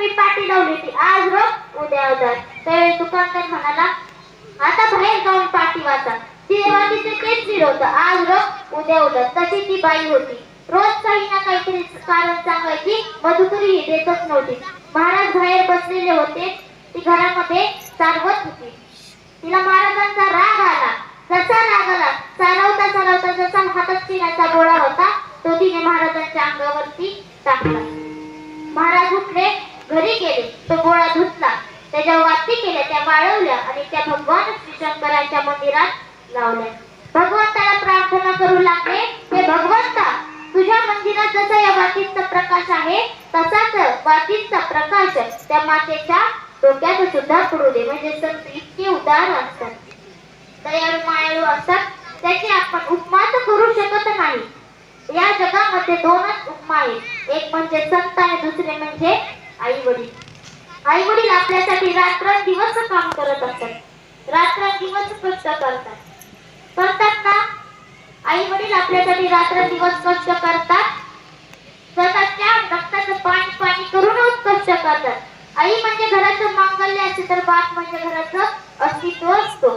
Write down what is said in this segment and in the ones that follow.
तुम्ही पाठी लावली ती आज रोज उद्या उद्या. त्यावेळी दुकानदार म्हणाला आता बाहेर जाऊन पाठी वाचा. तेव्हा तिथे तेच फिरवत आज रोज उद्या उद्या. तशी ती बाई होती. रोज काही ना काहीतरी कारण सांगायची. मधुकरी ही देतच नव्हती. महाराज बाहेर बसलेले होते. ती घरामध्ये चालवत होती. तिला महाराजांचा राग आला. जसा राग आला चालवता चालवता जसा हातात चिन्याचा गोळा होता तो तिने महाराजांच्या अंगावरती टाकला. महाराज उठले. घरी गेले तो गोळा धुतला त्याच्या वाती केल्या त्या वाळवल्या आणि त्या भगवान श्री शंकराच्या मंदिरात लावल्या. भगवंताला प्रार्थना करू लागले हे भगवंता तुझ्या मंदिरात जसा या वातीचा प्रकाश आहे तसाच वातीचा प्रकाश त्या मातेच्या डोक्यात सुद्धा पडू दे. म्हणजे संत इतके उदार असतात. दयाळू मायाळू असतात त्याची आपण उपमा तर करू शकत नाही. या जगामध्ये दोनच उपमा आहेत. एक म्हणजे संत आणि दुसरे म्हणजे आई वडील आई वडील आपल्यासाठी रात्र दिवस काम करत असतात रात्र दिवस कष्ट करतात. करतात ना आई वडील आपल्यासाठी रात्र दिवस कष्ट करतात. स्वतःच्या रक्ताचं पाणी पाणी करूनच कष्ट करतात. आई म्हणजे घराचं मांगल्य असते तर बाप म्हणजे घराचं अस्तित्व असतो.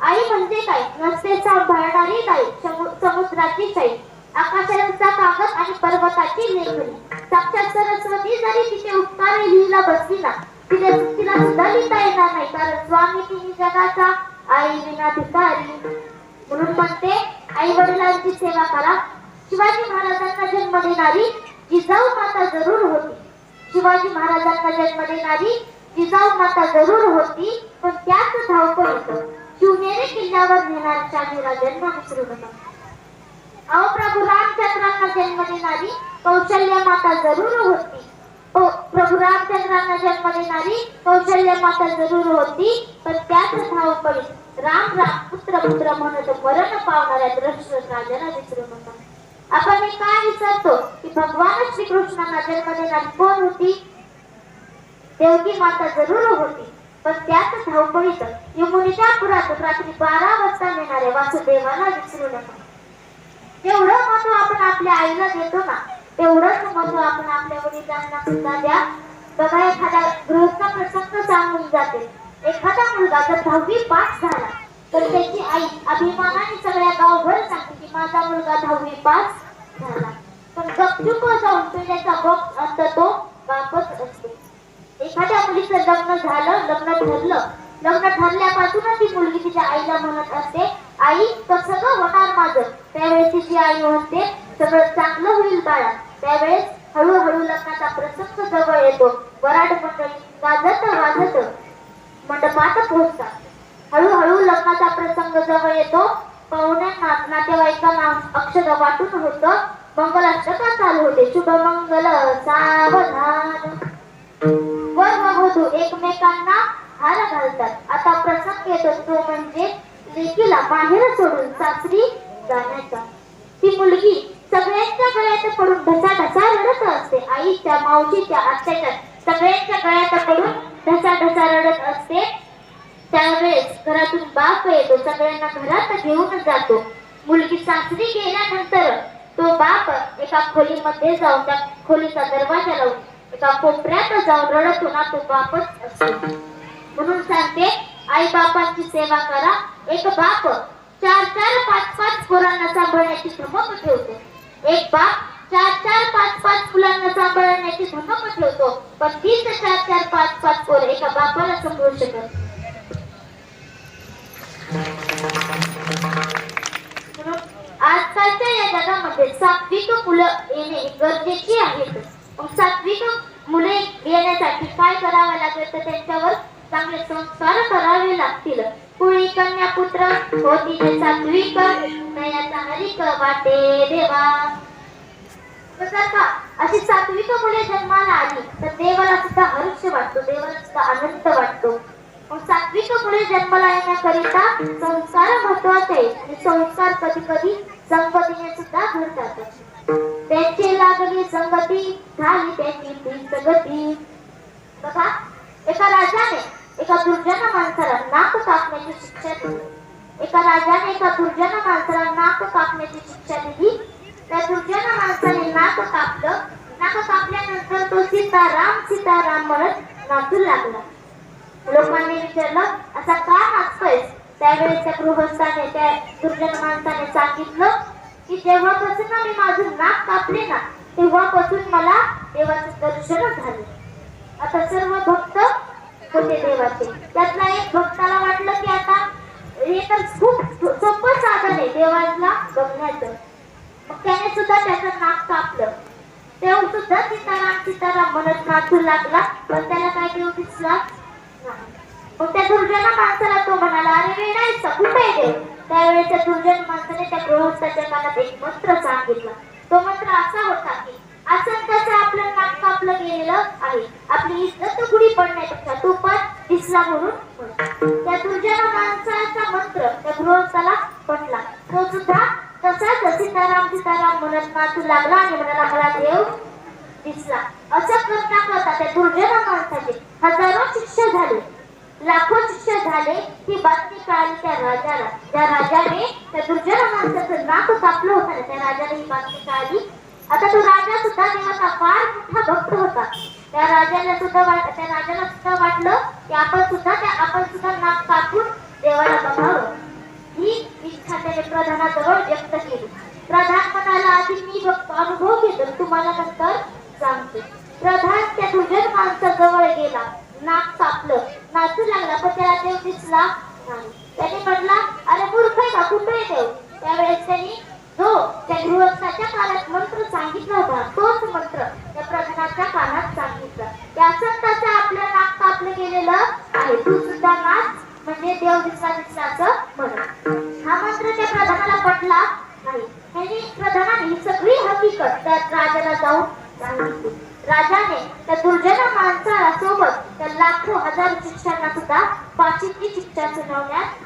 आई म्हणजे काय? रस्ते सांभाळणारी काय समुद्राची साई आकाशाचा कागद आणि पर्वताची लेखणी साक्षात सरस्वती जरी तिचे उपकार लिहिला बसली ना तिला तिला सुद्धा लिहिता येणार नाही कारण स्वामी तिने जगाचा आई विनाधिकारी म्हणून म्हणते आई वडिलांची सेवा करा. शिवाजी महाराजांना जन्म देणारी जिजाऊ माता जरूर होती. शिवाजी महाराजांना जन्म देणारी जिजाऊ माता जरूर होती पण त्याच धावपळ होतं. शिवनेरी किल्ल्यावर नेणार जन्म विसरू नका अहो प्रभू रामचंद्रांना जन्म देणारी कौशल्य माता जरूर होती. हो, प्रभू रामचंद्रांना जन्म देणारी कौशल्य माता जरूर होती पण त्याच धावपळी राम राम पुत्र पुत्र म्हणत मरण पावणाऱ्या दृष्ट राजाला विसरू नका. आपण हे काय विसरतो? की भगवान श्रीकृष्णांना जन्म देणारी कोण होती? देवकी माता जरूर होती पण त्याच धावपळीत यमुनेच्या पुरात रात्री बारा वाजता येणाऱ्या वासुदेवाला विसरू नका. जेवढं महत्त्व आपण आपल्या आईला देतो ना तेवढंच महत्त्व आपण आपल्या वडिलांना सुद्धा द्या. बघा एखादा गृहस्थ प्रसंग सांगून जाते. एखादा मुलगा जर दहावी पास झाला तर त्याची आई अभिमानाने सगळ्या गावभर सांगते की माझा मुलगा दहावी पास झाला. पण गपचूप जाऊन पिण्याचा बॉक्स असतो तो वापस असते. एखाद्या मुलीचं लग्न झालं लग्न ठरलं. लग्न ठरल्यापासूनच ती मुलगी तिच्या आईला म्हणत असते आई तर सगळं होणार माझं त्यावेळेस तिची आई म्हणते सगळं चांगलं होईल बाळा. त्यावेळेस हळूहळू लग्नाचा प्रसंग जवळ येतो. वराड मंडळी वाजत वाजत मंडपात पोहोचतात. हळूहळू लग्नाचा प्रसंग जवळ येतो. पाहुण्यांना नातेवाईकांना अक्षर वाटून होतं. मंगलाष्टका चालू होते. शुभ मंगल सावधान. वर व होतो. एकमेकांना हार घालतात. आता प्रसंग येतो. तो म्हणजे लेकीला बाहेर सोडून सासरी जाण्याचा. ती मुलगी सगळ्यांच्या गळ्यात पडून ढसा ढसा रडत असते. आईच्या मावशीच्या आत्याच्या सगळ्यांच्या गळ्यात पडून ढसा ढसा रडत असते. त्यावेळेस घरातून बाप येतो. सगळ्यांना घरात घेऊन जातो. मुलगी सासरी गेल्यानंतर तो बाप एका खोलीमध्ये जाऊन त्या खोलीचा दरवाजा लावून एका कोपऱ्यात जाऊन रडतो ना तो बापच असतो. म्हणून सांगते आई बापांची सेवा करा. एक बाप चार चार पाच पाच पोरांना सांभाळण्याची धमक ठेवतो. एक बाप चार चार पाच पाच मुलांना सांभाळण्याची धमक ठेवतो. पण तीच चार चार पाच पाच पोर एका बापाला सांभाळू शकत आजकालच्या या जगामध्ये सात्विक मुलं येणे गरजेची आहेत मग सात्विक मुले येण्यासाठी काय करावं लागेल तर त्यांच्यावर चांगले संस्कार करावे लागतील. कुळी कन्या पुत्र होती जे सात्विक नयाचा हरिक वाटे देवा. जर का अशी सात्विक मुले जन्माला आली. तर देवाला सुद्धा हर्ष वाटतो. देवाला सुद्धा आनंद वाटतो. सात्विक मुले जन्माला येण्याकरिता संस्कार महत्त्वाचे आणि संस्कार कधी कधी संगतीने सुद्धा घडतात त्यांची लागली संगती झाली त्यांची ती सगती. बघा. एका राजाने एका दुर्जन माणसाला नाक कापण्याची शिक्षा दिली. एका राजाने एका दुर्जन माणसाला नाक कापण्याची शिक्षा दिली. त्या दुर्जन माणसाने नाक कापलं. नाक कापल्यानंतर तो सीताराम सीताराम म्हणत नाचू लागला. लोकांनी विचारलं असा का नाचतोय त्यावेळेस त्या गृहस्थाने त्या दुर्जन माणसाने सांगितलं की जेव्हापासून मी माझं नाक कापले ना तेव्हापासून मला देवाचं दर्शन झालं. आता सर्व भक्त होते देवाचे. त्यातला एक भक्ताला वाटलं की आता हे तर खूप सोपं साधन आहे देवाला बघण्याचं. मग त्याने सुद्धा त्याचं नाक कापलं. तेव्हा सुद्धा सीताराम सीताराम म्हणत नाचू लागला. पण त्याला काय देव दिसला मग त्या दुर्जना माणसाला तो म्हणाला अरे वेळायचा कुठे आहे देव? त्यावेळेच्या दुर्जन माणसाने त्या गृहस्थाच्या कानात एक मंत्र सांगितला. तो मंत्र असा होता की असं तसं आपलं नाक कापलं गेलेलं आहे. आपली इज्जत गुढी पडण्यापेक्षा तो पण दिसला म्हणून त्या दुर्जन माणसाचा मंत्र त्या गृहस्थाला पटला. तो सुद्धा तसाच सीताराम सीताराम म्हणत नाचू लागला आणि म्हणाला मला देव दिसला. असं करता करता त्या दुर्जन माणसाचे. हजारो शिष्य झाले. लाखो शिष्य झाले ही बातमी कळाली त्या राजाला. त्या राजाने त्या दुर्जन माणसाचं नाक कापलं होतं त्या राजाने ही बातमी कळाली आता तो राजा सुद्धा देवाचा फार मोठा भक्त होता. त्या राजाला सुद्धा वाट त्या राजाला सुद्धा वाटलं की आपण सुद्धा त्या आपण सुद्धा नाक कापून देवाला बघावं. ही इच्छा त्याने प्रधानाजवळ व्यक्त केली. प्रधान म्हणाला आधी मी बघतो अनुभव घेतो तुम्हाला नंतर सांगते. प्रधान त्या दुर्जन माणसाजवळ गेला. नाक कापलं. नाचू लागला पण त्याला देव दिसला नाही. त्याने म्हटला अरे मूर्ख आहे का कुठे देव? त्यावेळेस त्यांनी जो त्या गृहस्थाच्या कानात मंत्र सांगितला होता. तोच मंत्र त्या प्रधानाच्या कानात सांगितला. त्या असं आपलं नाक कापलं गेलेलं आहे. तू सुद्धा नाच म्हणजे देव दिसला दिसला असं हा मंत्र त्या प्रधानाला पटला नाही. त्यांनी प्रधानाने ही सगळी हकीकत त्या राजाला जाऊन सांगितली. राजाने त्या दुर्जन माणसाला सोबत त्या लाखो हजार शिक्षांना सुद्धा फाशीची शिक्षा सुनावण्यात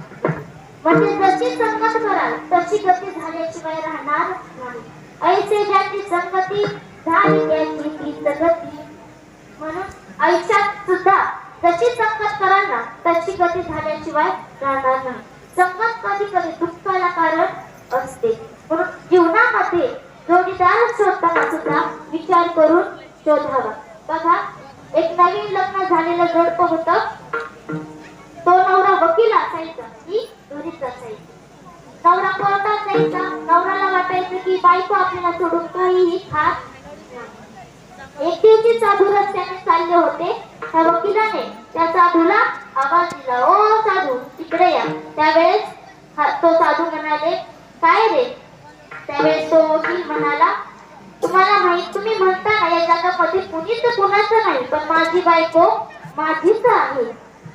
म्हणजे जशी संगत कराल तशी गती झाल्याशिवाय राहणार नाही. ऐसे ज्याची संगती झाली त्याची ती सगती म्हणून आयुष्यात सुद्धा जशी संगत कराल ना तशी गती झाल्याशिवाय राहणार नाही. संगत कधी कधी दुःखाला कारण असते. म्हणून जीवनामध्ये जोडीदार शोधताना सुद्धा विचार करून शोधावा. बघा एक नवीन लग्न झालेलं जोडपं होत. तो नवरा वकील असायचा. की घरीच असायची नवरा कोर्टात जायचा नवऱ्याला वाटायचं की बायको आपल्याला सोडून काहीही खात एक दिवशी साधू रस्त्याने चालले होते. त्या वकिलाने त्या साधूला आवाज दिला ओ साधू तिकडे या. त्यावेळेस हा- तो साधू म्हणाले काय रे? त्यावेळेस तो वकील म्हणाला तुम्हाला माहीत तुम्ही म्हणता ना या जगामध्ये कुणीच कुणाचं नाही पण माझी बायको माझीच आहे.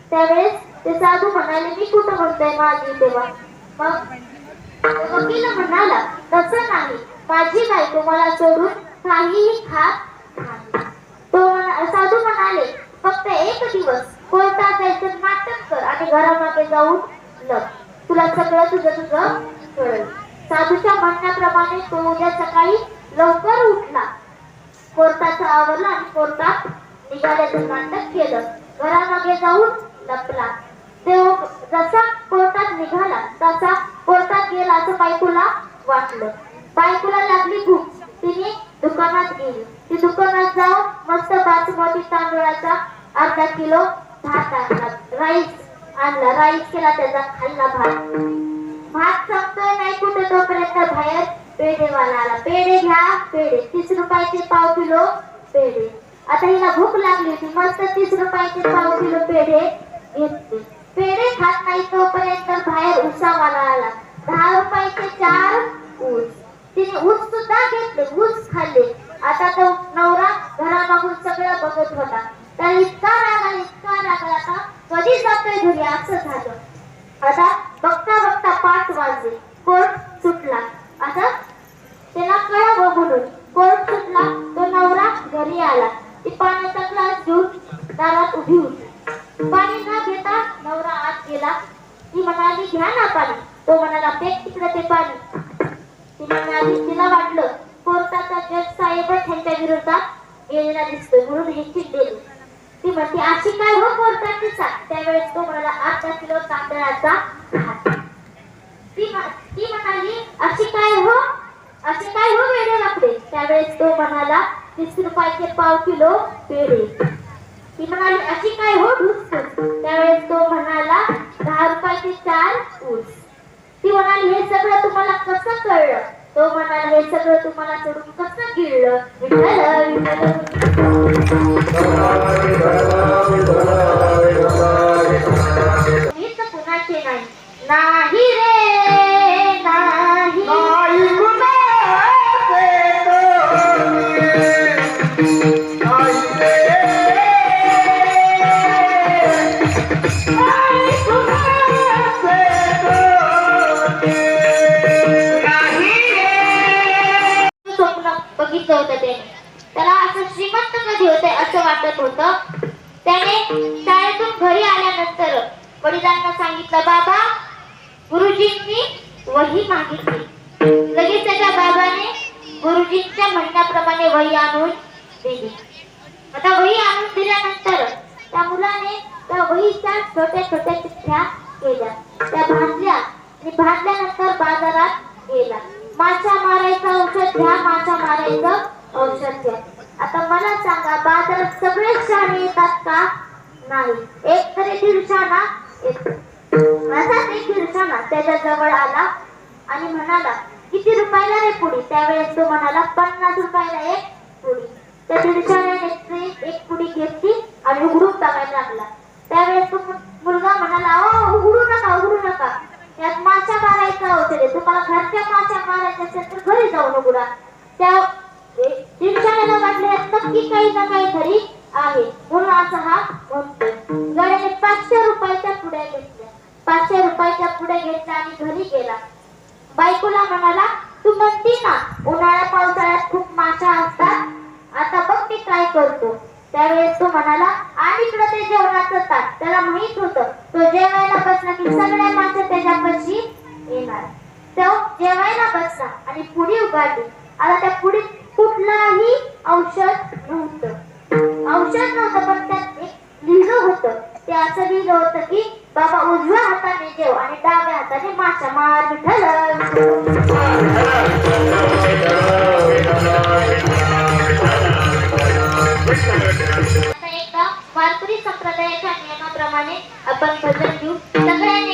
त्यावेळेस ते साधू म्हणाले मी कुठं म्हणतोय माझी तेव्हा मग वकील म्हणाला तसं नाही. माझी बायको तुम्हाला सोडून काहीही खात तो साधू म्हणाले फक्त एक दिवस कोर्टात जायचं नाटक कर आणि घरामागे जाऊन लग तुला सगळं तुझं तुझं कळेल. साधूच्या म्हणण्याप्रमाणे तो उद्या सकाळी लवकर उठला. कोर्टाचा आवरला आणि कोर्टात निघाल्याचं नाटक केलं. घरामागे जाऊन लपला. तो जसा कोर्टात निघाला तसा कोर्टात गेला असं बायकोला वाटलं. बायकोला लागली भूक. तिने दुकानात गेली. ती दुकानात जाऊन मस्त बासमती तांदूळाचा अर्धा किलो भात आणला. राईस आणला. राईस केला त्याचा. खाल्ला भात. भात संपतोय नाही कुठे तोपर्यंत बाहेर पेढेवाला आला पेढे घ्या पेढे. तीस रुपयाचे पाव किलो पेढे. आता हिला भूक लागली होती. मस्त तीस रुपयाचे पाव किलो पेढे पेढे खात नाही तोपर्यंत बाहेर उसावाला आला दहा रुपयाचे चार ऊस. तिने ऊस सुद्धा घेतले ऊस खाल्ले. आता तो नवरा घरामागून सगळं बघत होता. तर इतका रागला इतका राग आता कधी जातोय घरी असं झालं. आता बघता बघता पाच वाजले. कोर्ट सुटला? आता त्याला कळावं म्हणून कोर्ट सुटला? तो नवरा घरी आला. ती पाण्याचा ग्लास घेऊन दारात उभी होती. पाणी केला ती म्हणाली घ्या ना पाणी. तो म्हणाला फेक तिकडे ते पाणी. ती म्हणाली तिला वाटलं कोर्टाचा जज साहेब त्यांच्या विरोधात. गेलेला दिसतो म्हणून हे चिडलेली ती म्हणते अशी काय हो कोर्टाची साथ त्यावेळेस तो म्हणाला अर्धा किलो तांदळाचा भात. ती ती म्हणाली अशी काय हो? अशी काय हो वेळे लागते त्यावेळेस तो म्हणाला तीस रुपयाचे पाव किलो पेढे. ती म्हणाली अशी काय हो ढुसफूस त्यावेळेस तो म्हणाला दहा रुपयाचे चार ऊस ती म्हणाली हे सगळं तुम्हाला कसं कळलं? तो म्हणाला हे सगळं तुम्हाला चढून कसं गिळलं? विठ्ठल विठ्ठल. होतं ते. त्याला असं श्रीमंत कधी होते असं वाटत होतं. त्याने शाळेतून घरी आल्यानंतर वडिलांना सांगितलं बाबा गुरुजींनी वही मागितली. लगेच त्याच्या बाबाने गुरुजींच्या म्हणण्याप्रमाणे वही आणून दिली. आता वही आणून दिल्यानंतर त्या मुलाने त्या वहीच्या छोट्या छोट्या चिठ्ठ्या केल्या. त्या भाजल्या आणि भाजल्यानंतर बाजारात गेला. माशा मारायचं औषध घ्या माशा मारायचं. औषध घ्या. आता मला सांगा बाजारात सगळे शहाणे येतात का? नाही. एक तरी दिवसाना येतो. असाच एक त्याच्याजवळ आला आणि म्हणाला किती रुपयाला रे पुडी त्यावेळेस तो म्हणाला पन्नास रुपयाला एक पुडी त्या दिवसाने एक पुडी घेतली आणि उघडून टाकायला लागला. त्यावेळेस तो मुलगा म्हणाला ओ उघडू नका उघडू नका. यात माशा मारायचा औषध आहे तुम्हाला घरच्या माशा मारायच्या असेल तर घरी जाऊन उघडा. त्या दीडशाण्याला वाटले यात नक्की काही ना काही घरी आहे. म्हणून असा हा गड्याने पाचशे रुपयाच्या पुढे घेतल्या. पाचशे रुपयाच्या पुढे घेतल्या आणि घरी गेला. बायकोला म्हणाला तू म्हणती ना उन्हाळ्या पावसाळ्यात खूप माशा असतात. आता बघ मी काय करतो. त्यावेळेस तो म्हणाला आणि इकडं ते जेवणाचं ताट. त्याला माहीत होतं तो जेवायला बसला की सगळ्या मासे त्याच्यापाशी येणार. तो जेवायला बसला आणि पुढी उघडली आता त्या पुडीत कुठलाही औषध नव्हतं. औषध नव्हतं पण त्यात एक लिहिलं होतं. ते असं लिहिलं होतं की बाबा उजव्या हाताने जेव आणि डाव्या हाताने माशा मार एकदा वारकरी संप्रदायाच्या नियमाप्रमाणे आपण भजन घेऊ. सगळ्यांनी